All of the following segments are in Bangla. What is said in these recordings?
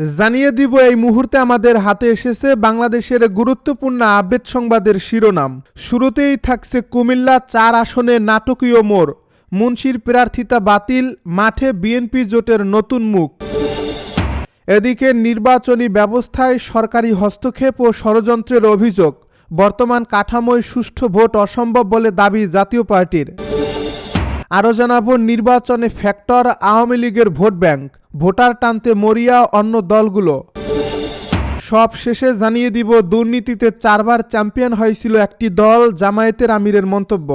জানিয়ে দিব এই মুহূর্তে আমাদের হাতে এসেছে বাংলাদেশের গুরুত্বপূর্ণ আপডেট সংবাদের শিরোনাম। শুরুতেই থাকছে কুমিল্লা চার আসনে নাটকীয় মোড়। মুন্সির প্রার্থিতা বাতিল, মাঠে বিএনপি জোটের নতুন মুখ। এদিকে নির্বাচনী ব্যবস্থায় সরকারি হস্তক্ষেপ ও ষড়যন্ত্রের অভিযোগ। বর্তমান কাঠামোয় সুষ্ঠু ভোট অসম্ভব বলে দাবি জাতীয় পার্টির। আরও জানাব, নির্বাচনে ফ্যাক্টর আওয়ামী লীগের ভোট ব্যাংক। ভোটার টানতে মরিয়া অন্য দলগুলো। সব শেষে জানিয়ে দিব, দুর্নীতিতে চারবার চ্যাম্পিয়ন হয়েছিল একটি দল, জামায়াতের আমিরের মন্তব্য।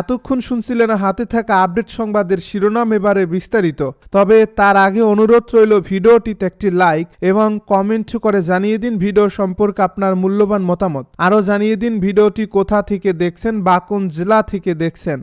এতক্ষণ শুনছিলেন হাতে থাকা আপডেট সংবাদের শিরোনাম এবারে বিস্তারিত। তবে তার আগে অনুরোধ রইল, ভিডিওটিতে একটি লাইক এবং কমেন্ট করে জানিয়ে দিন ভিডিও সম্পর্কে আপনার মূল্যবান মতামত। আরও জানিয়ে দিন ভিডিওটি কোথা থেকে দেখছেন বা কোন জেলা থেকে দেখছেন।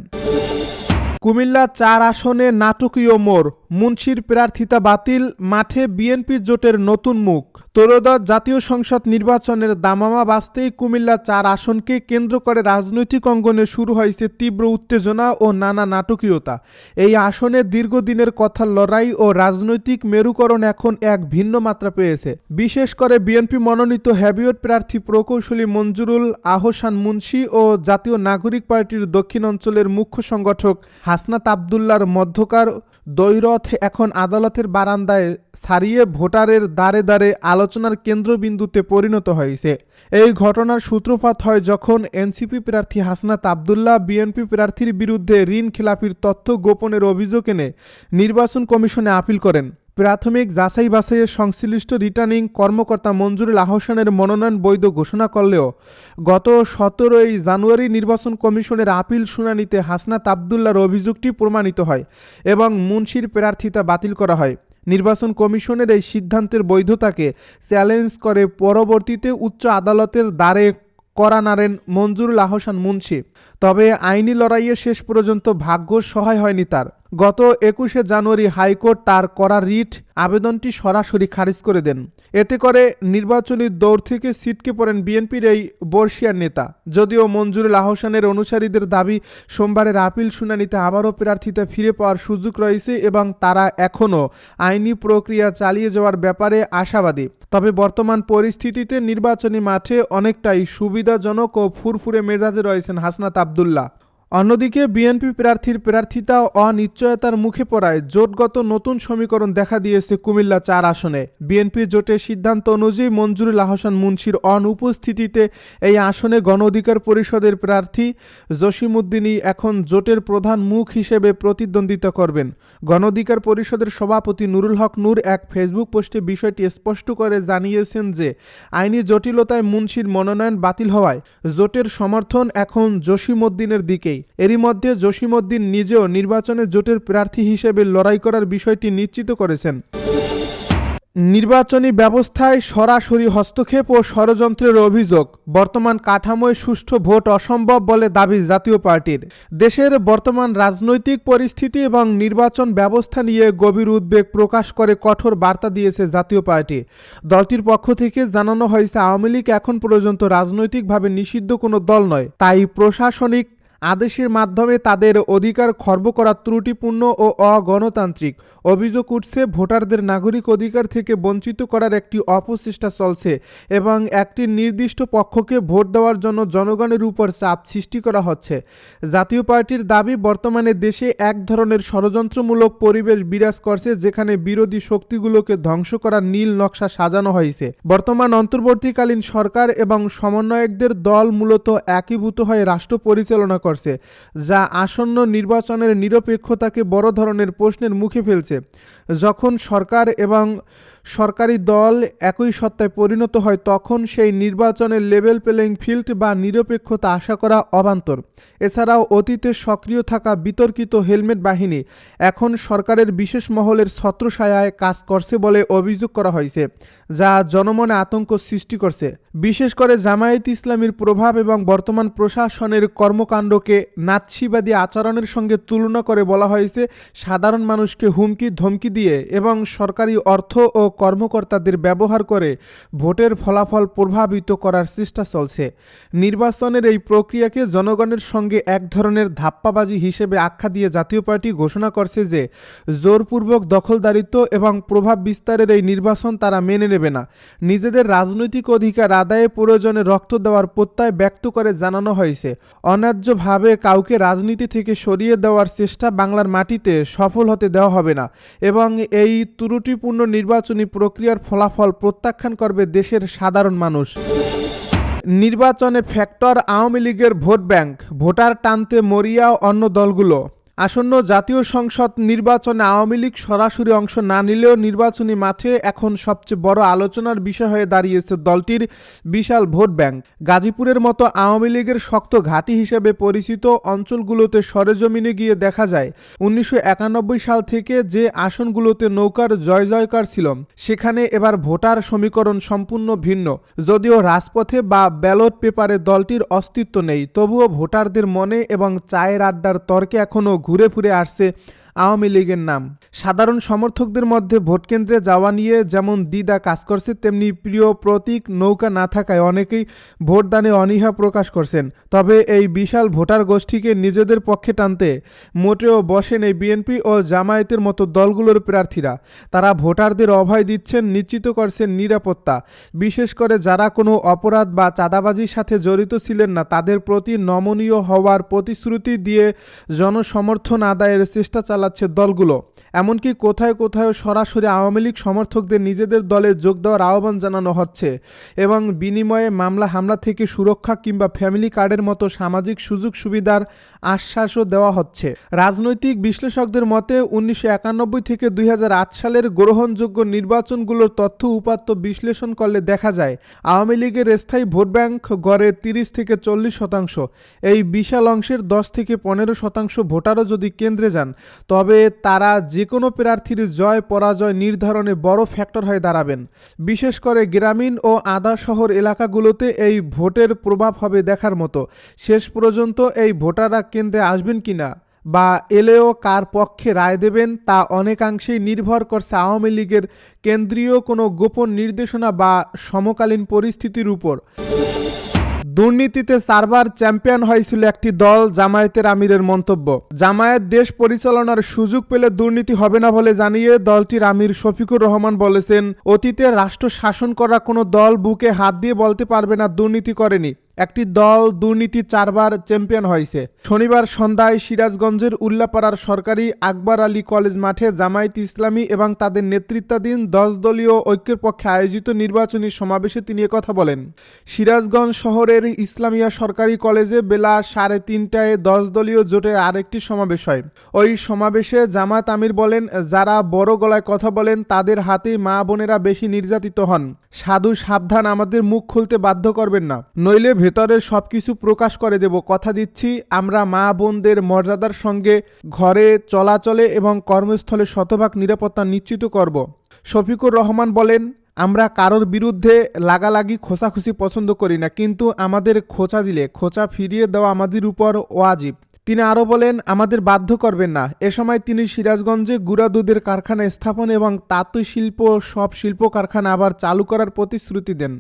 কুমিল্লা চার আসনে নাটকীয় মোড়। মুন্সির প্রার্থিতা বাতিল, মাঠে বিএনপি জোটের নতুন মুখ। ত্রয়োদশ জাতীয় সংসদ নির্বাচনের দামামা বাঁচতেই কুমিল্লা চার আসনকে কেন্দ্র করে রাজনৈতিক অঙ্গনে শুরু হয়েছে তীব্র উত্তেজনা ও নানা নাটকীয়তা। এই আসনে দীর্ঘদিনের কথা লড়াই ও রাজনৈতিক মেরুকরণ এখন এক ভিন্ন মাত্রা পেয়েছে। বিশেষ করে বিএনপি মনোনীত হ্যাবিয়ট প্রার্থী প্রকৌশলী মঞ্জুরুল, আহসান মুন্সি ও জাতীয় নাগরিক পার্টির দক্ষিণ অঞ্চলের মুখ্য সংগঠক হাসনাত আবদুল্লার মধ্যকার দৈরথ এখন আদালতের বারান্দায় সারিয়ে ভোটারের দ্বারে দ্বারে আলোচনার কেন্দ্রবিন্দুতে পরিণত হয়েছে। এই ঘটনার সূত্রপাত হয় যখন এনসিপি প্রার্থী হাসনাত আবদুল্লাহ, বিএনপি প্রার্থীর বিরুদ্ধে ঋণ খেলাপির তথ্য গোপনের অভিযোগ এনে নির্বাচন কমিশনে আপিল করেন। প্রাথমিক যাচাই বাছাইয়ের সংশ্লিষ্ট রিটার্নিং কর্মকর্তা মঞ্জুরুল আহসানের মনোনয়ন বৈধ ঘোষণা করলেও গত সতেরোই জানুয়ারি নির্বাচন কমিশনের আপিল শুনানিতে হাসনাত আবদুল্লার অভিযোগটি প্রমাণিত হয় এবং মুন্সির প্রার্থিতা বাতিল করা হয়। নির্বাচন কমিশনের এই সিদ্ধান্তের বৈধতাকে চ্যালেঞ্জ করে পরবর্তীতে উচ্চ আদালতের দ্বারে করা নারেন মঞ্জুরুল আহসান মুন্সি। তবে আইনি লড়াইয়ে শেষ পর্যন্ত ভাগ্য সহায় হয়নি তার। গত একুশে জানুয়ারি হাইকোর্ট তার করা রিট আবেদনটি সরাসরি খারিজ করে দেন। এতে করে নির্বাচনী দৌড় থেকে সিটকে পড়েন বিএনপির এই বর্ষিয়ার নেতা। যদিও মঞ্জুরুল আহসানের অনুসারীদের দাবি, সোমবারের আপিল শুনানিতে আবারও প্রার্থিতা ফিরে পাওয়ার সুযোগ রয়েছে এবং তারা এখনও আইনি প্রক্রিয়া চালিয়ে যাওয়ার ব্যাপারে আশাবাদী। তবে বর্তমান পরিস্থিতিতে নির্বাচনী মাঠে অনেকটাই সুবিধাজনক ও ফুরফুরে মেজাজে রয়েছেন হাসনাত আবদুল্লাহ। অন্যদিকে বিএনপি প্রার্থীর প্রার্থিতা অনিশ্চয়তার মুখে পড়ায় জোটগত নতুন সমীকরণ দেখা দিয়েছে কুমিল্লা চার আসনে। বিএনপি জোটের সিদ্ধান্ত অনুযায়ী মঞ্জুরুল আহসান মুন্সির অনুপস্থিতিতে এই আসনে গণ অধিকার পরিষদের প্রার্থী জসিমউদ্দিনই এখন জোটের প্রধান মুখ হিসেবে প্রতিদ্বন্দ্বিতা করবেন। গণ অধিকার পরিষদের সভাপতি নুরুল হক নূর এক ফেসবুক পোস্টে বিষয়টি স্পষ্ট করে জানিয়েছেন যে, আইনি জটিলতায় মুন্সির মনোনয়ন বাতিল হওয়ায় জোটের সমর্থন এখন জসিমউদ্দিনের দিকেই। এরই মধ্যে জসিমউদ্দিন নিজেও নির্বাচনে জোটের প্রার্থী হিসেবে লড়াই করার বিষয়টি নিশ্চিত করেছেন। নির্বাচনী ব্যবস্থায় সরাসরি হস্তক্ষেপ ও ষড়যন্ত্রের অভিযোগ। বর্তমান কাঠামোয় সুষ্ঠু ভোট অসম্ভব বলে দাবি জাতীয় পার্টির। দেশের বর্তমান রাজনৈতিক পরিস্থিতি এবং নির্বাচন ব্যবস্থা নিয়ে গভীর উদ্বেগ প্রকাশ করে কঠোর বার্তা দিয়েছে জাতীয় পার্টি। দলটির পক্ষ থেকে জানানো হয়েছে, আওয়ামী লীগ এখন পর্যন্ত রাজনৈতিকভাবে নিষিদ্ধ কোনো দল নয়, তাই প্রশাসনিক আদেশের মাধ্যমে তাদের অধিকার খর্ব করা ত্রুটিপূর্ণ ও অগণতান্ত্রিক। অভিযোগ উঠছে, ভোটারদের নাগরিক অধিকার থেকে বঞ্চিত করার একটি অপচেষ্টা চলছে এবং একটি নির্দিষ্ট পক্ষকে ভোট দেওয়ার জন্য জনগণের উপর চাপ সৃষ্টি করা হচ্ছে। জাতীয় পার্টির দাবি, বর্তমানে দেশে এক ধরনের ষড়যন্ত্রমূলক পরিবেশ বিরাজ করছে যেখানে বিরোধী শক্তিগুলোকে ধ্বংস করার নীল নকশা সাজানো হয়েছে। বর্তমান অন্তর্বর্তীকালীন সরকার এবং সমন্বয়কদের দল মূলত একীভূত হয়ে রাষ্ট্র পরিচালনা করছে যা আসন্ন নির্বাচনের নিরপেক্ষতাকে বড় ধরনের প্রশ্নের মুখে ফেলছে। যখন সরকার এবং সরকারি দল একই সত্তায় পরিণত হয়, তখন সেই নির্বাচনের লেভেল প্লেইং ফিল্ড বা নিরপেক্ষতা আশা করা অবান্তর। এছাড়াও অতীতে সক্রিয় থাকা বিতর্কিত হেলমেট বাহিনী এখন সরকারের বিশেষ মহলের ছত্রছায়ায় কাজ করছে বলে অভিযোগ করা হয়েছে, যা জনমনে আতঙ্ক সৃষ্টি করছে। বিশেষ করে জামায়াত ইসলামীর প্রভাব এবং বর্তমান প্রশাসনের কর্মকাণ্ডকে নাৎসিবাদী আচরণের সঙ্গে তুলনা করে বলা হয়েছে, সাধারণ মানুষকে হুমকি ধমকি দিয়ে এবং সরকারি অর্থ ও কর্মকর্তাদের ব্যবহার করে ভোটের ফলাফল প্রভাবিত করার চেষ্টা চলছে। নির্বাচনের এই প্রক্রিয়াকে জনগণের সঙ্গে এক ধরনের ধাপ্পাবাজি হিসেবে আখ্যা দিয়ে জাতীয় পার্টি ঘোষণা করছে যে, জোরপূর্বক দখলদারিত্ব এবং প্রভাব বিস্তারের এই নির্বাচন তারা মেনে নেবে না। নিজেদের রাজনৈতিক অধিকার আদায়ে প্রয়োজনে রক্ত দেওয়ার প্রত্যয় ব্যক্ত করে জানানো হয়েছে। অন্যায্যভাবে কাউকে রাজনীতি থেকে সরিয়ে দেওয়ার চেষ্টা বাংলার মাটিতে সফল হতে দেওয়া হবে না এবং এই ত্রুটিপূর্ণ নির্বাচনী প্রক্রিয়ার ফলাফল প্রত্যাখ্যান করবে দেশের সাধারণ মানুষ। নির্বাচনে ফ্যাক্টর আওয়ামী লীগের ভোট ব্যাংক, ভোটার টানতে মরিয়া অন্য দলগুলো। আসন্ন জাতীয় সংসদ নির্বাচনে আওয়ামী লীগ সরাসরি অংশ না নিলেও নির্বাচনী মাঠে এখন সবচেয়ে বড় আলোচনার বিষয় হয়ে দাঁড়িয়েছে দলটির বিশাল ভোট ব্যাংক। গাজীপুরের মতো আওয়ামী লীগের শক্ত ঘাঁটি হিসেবে পরিচিত অঞ্চলগুলোতে সরেজমিনে গিয়ে দেখা যায়, উনিশশো একানব্বই সাল থেকে যে আসনগুলোতে নৌকার জয় জয়কার ছিল, সেখানে এবার ভোটার সমীকরণ সম্পূর্ণ ভিন্ন। যদিও রাজপথে বা ব্যালট পেপারে দলটির অস্তিত্ব নেই, তবুও ভোটারদের মনে এবং চায়ের আড্ডার তর্কে এখনও ঘুরে ফিরে আসছে। আওয়ামী লীগের নাম। সাধারণ সমর্থকদের মধ্যে ভোটকেন্দ্রে যাওয়া নিয়ে যেমন দ্বিধা কাজ করছে, তেমনি প্রিয় প্রতীক নৌকা না থাকায় অনেকেই ভোটদানে অনীহা প্রকাশ করছেন। তবে এই বিশাল ভোটার গোষ্ঠীকে নিজেদের পক্ষে টানতে মোটেও বসেন এই বিএনপি ও জামায়াতের মতো দলগুলোর প্রার্থীরা। তারা ভোটারদের অভয় দিচ্ছেন, নিশ্চিত করছেন নিরাপত্তা। বিশেষ করে যারা কোনো অপরাধ বা চাঁদাবাজির সাথে জড়িত ছিলেন না, তাদের প্রতি নমনীয় হওয়ার প্রতিশ্রুতি দিয়ে জনসমর্থন আদায়ের চেষ্টা চালাচ্ছে দলগুলো। এমনকি কোথায় কোথায় সরাসরি আওয়ামী লীগ সমর্থকদের নিজেদের দলে যোগ দেওয়ার আহ্বান জানানো হচ্ছে এবং বিনিময়ে মামলা হামলা থেকে সুরক্ষা কিংবা ফ্যামিলি কার্ডের মতো সামাজিক সুযোগ সুবিধার আশ্বাসও দেওয়া হচ্ছে। রাজনৈতিক বিশ্লেষকদের মতে, উনিশশো একানব্বই থেকে দুই হাজার আট সালের গ্রহণযোগ্য নির্বাচনগুলোর তথ্য উপাত্ত বিশ্লেষণ করলে দেখা যায়, আওয়ামী লীগের স্থায়ী ভোট ব্যাংক গড়ে তিরিশ থেকে চল্লিশ শতাংশ, এই বিশাল অংশের দশ থেকে পনেরো শতাংশ ভোটারও যদি কেন্দ্রে যান তবে তারা যে কোনো প্রার্থীর জয় পরাজয় নির্ধারণে বড় ফ্যাক্টর হয়ে দাঁড়াবেন। বিশেষ করে গ্রামীণ ও আধা শহর এলাকাগুলোতে এই ভোটের প্রভাব হবে দেখার মতো। শেষ পর্যন্ত এই ভোটাররা কেন্দ্রে আসবেন কি না বা এলেও কার পক্ষে রায় দেবেন তা অনেকাংশেই নির্ভর করছে আওয়ামী লীগের কেন্দ্রীয় কোনো গোপন নির্দেশনা বা সমকালীন পরিস্থিতির উপর। দুর্নীতিতে চারবার চ্যাম্পিয়ন হয়েছিল একটি দল জামায়াতের আমিরের মন্তব্য। জামায়াত দেশ পরিচালনার সুযোগ পেলে দুর্নীতি হবে না বলে জানিয়ে দলটির আমির শফিকুর রহমান বলেছেন, অতীতে রাষ্ট্র শাসন করা কোনো দল বুকে হাত দিয়ে বলতে পারবে না, দুর্নীতি করেনি। একটি দল দুর্নীতি চারবার চ্যাম্পিয়ন হয়েছে। শনিবার সন্ধ্যায় সিরাজগঞ্জের উল্লাপাড়ার সরকারি আকবর আলী কলেজ মাঠে জামায়াত ইসলামী এবং তাদের নেতৃত্বাধীন দশ দলীয় ঐক্যের পক্ষে আয়োজিত নির্বাচনী সমাবেশে তিনি কথা বলেন, সিরাজগঞ্জ শহরের ইসলামিয়া সরকারি কলেজে বেলা সাড়ে তিনটায় দশ দলীয় জোটের আরেকটি সমাবেশ হয়। ওই সমাবেশে জামাত আমির বলেন, যারা বড় গলায় কথা বলেন, তাদের হাতেই মা বোনেরা বেশি নির্যাতিত হন। সাধু সাবধান আমাদের মুখ খুলতে বাধ্য করবেন না। নইলে ভেতরের সব কিছু প্রকাশ করে দেব। কথা দিচ্ছি, আমরা মা বোনদের মর্যাদার সঙ্গে ঘরে চলাচলে এবং কর্মস্থলে শতভাগ নিরাপত্তা নিশ্চিত করব। শফিকুর রহমান বলেন, আমরা কারোর বিরুদ্ধে লাগালাগি, খোঁচাখুচি পছন্দ করি না, কিন্তু আমাদের খোঁচা দিলে, খোঁচা ফিরিয়ে দেওয়া আমাদের উপর ওয়াজিব। তিনি আরও বলেন, আমাদের বাধ্য করবেন না। এ সময় তিনি সিরাজগঞ্জে গুড়া দুধের কারখানা স্থাপন এবং তাঁত শিল্প সব শিল্প কারখানা আবার চালু করার প্রতিশ্রুতি দেন।